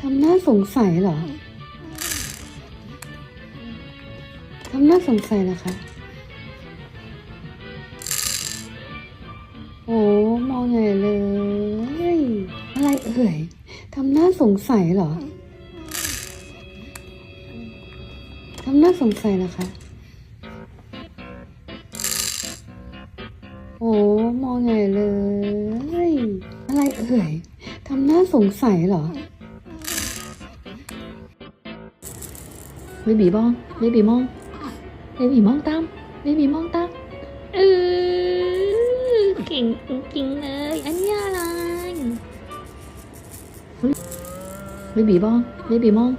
ทำหน้าสงสัยเหรอ ทำหน้าสงสัยเหรอคะ โอ้มองใหญ่เลย อะไรเอ่ย ทำหน้าสงสัยเหรอ ทำหน้าสงสัยเหรอคะ โอ้มองใหญ่เลย อะไรเอ่ย ทำหน้าสงสัยเหรอ เบบีมองเบบีมองเบบีมองตามเบบีมองตามเออเก่งจริงเลยอันนี้อะไรเบบีมองเบบีมอง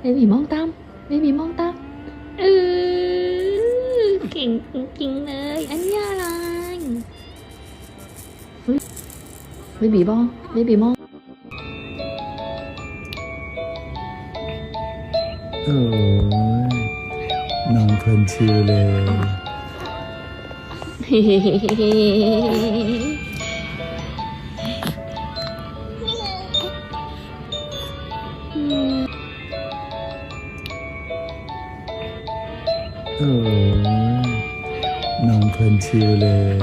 เบบีมองตามเบบีมองตามเออเก่งจริงเลยอันนี้อะไรเบบีมองเบบีมอง โอ้ยนอนเพลินชิลเลยโอ้ยนอนเพลินชิลเลย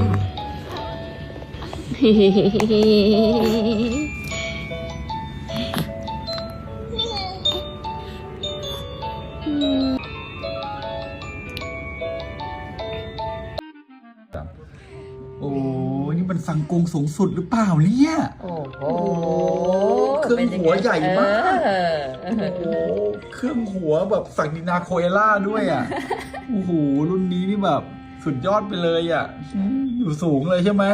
โอ้นี่มันสังกงสูงสุดหรือเปล่าเนี่ย โอ้โหเครื่องหัวใหญ่มากเออโอ้โหเครื่องหัวแบบสักดินาโคเอล่าด้วยอะโอ้โหรุ่นนี้นี่แบบสุดยอดไปเลยอะอืมอยู่สูงเลยใช่ไหม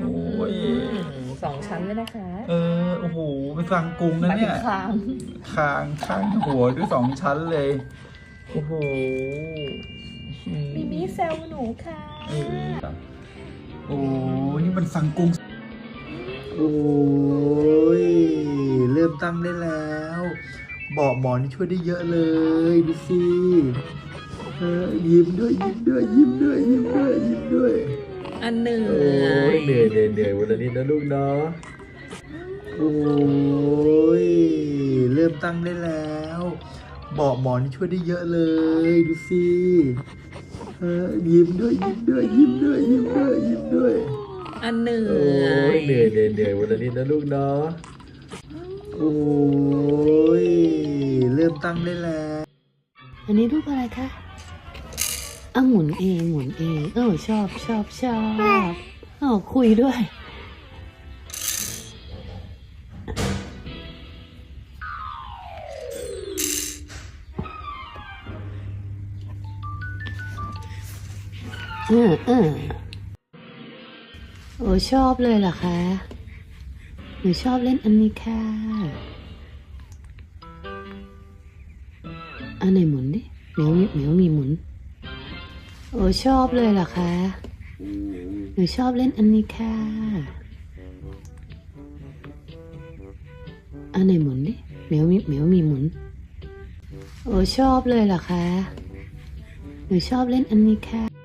โอ้ยอืมสองชั้นเลยนะคะ เออโอ้โหเป็นสังกงนะหมายถึเนี่งยคางคางข้างหัวด้วยสองชั้นเลยโอ้โหอืมบีบีแซวหนูค่ะเออ โอ้ยนี่มันสังกงโอ้ย เริ่มตั้งได้แล้วเบาะหมอนนี่ช่วยได้เยอะเลยดูสิเออยิ้มด้วยยิ้มด้วยยิ้มด้วยยิ้มด้วยยิ้มด้วยอันหนึ่งโอ้ยเหนื่อยเหนื่อยเหนื่อยวันนี้นะลูกเนาะโอ้ยเริ่มตั้งได้แล้วเบาะหมอนนี่ช่วยได้เยอะเลยดูสิเออ ยิ้มด้วยยิ้มด้วยยิ้มด้วยยิ้มด้วยยิ้มด้วย อันหนึ่งโอ้ยเหนื่อยเหนื่อยเหนื่อยวันนี้นะลูกเนาะโอ้ยเริ่มตั้งได้แล้ว อันนี้รูปอะไรคะอะหมุนเองหมุนเองเออชอบชอบชอบอ๋อคุยด้วย ออเออโอ้ชอบเลยเหรอคะ หนูชอบเล่นอันนี้ค่ะอันไหนหมุนดิเหมียวมีเหมียวมีหมุน โอ้ชอบเลยเหรอคะ หนูชอบเล่นอันนี้ค่ะอันไหนหมุนดิเหมียวมีเหมียวมีหมุน โอ้ชอบเลยเหรอคะ หนูชอบเล่นอันนี้ค่ะ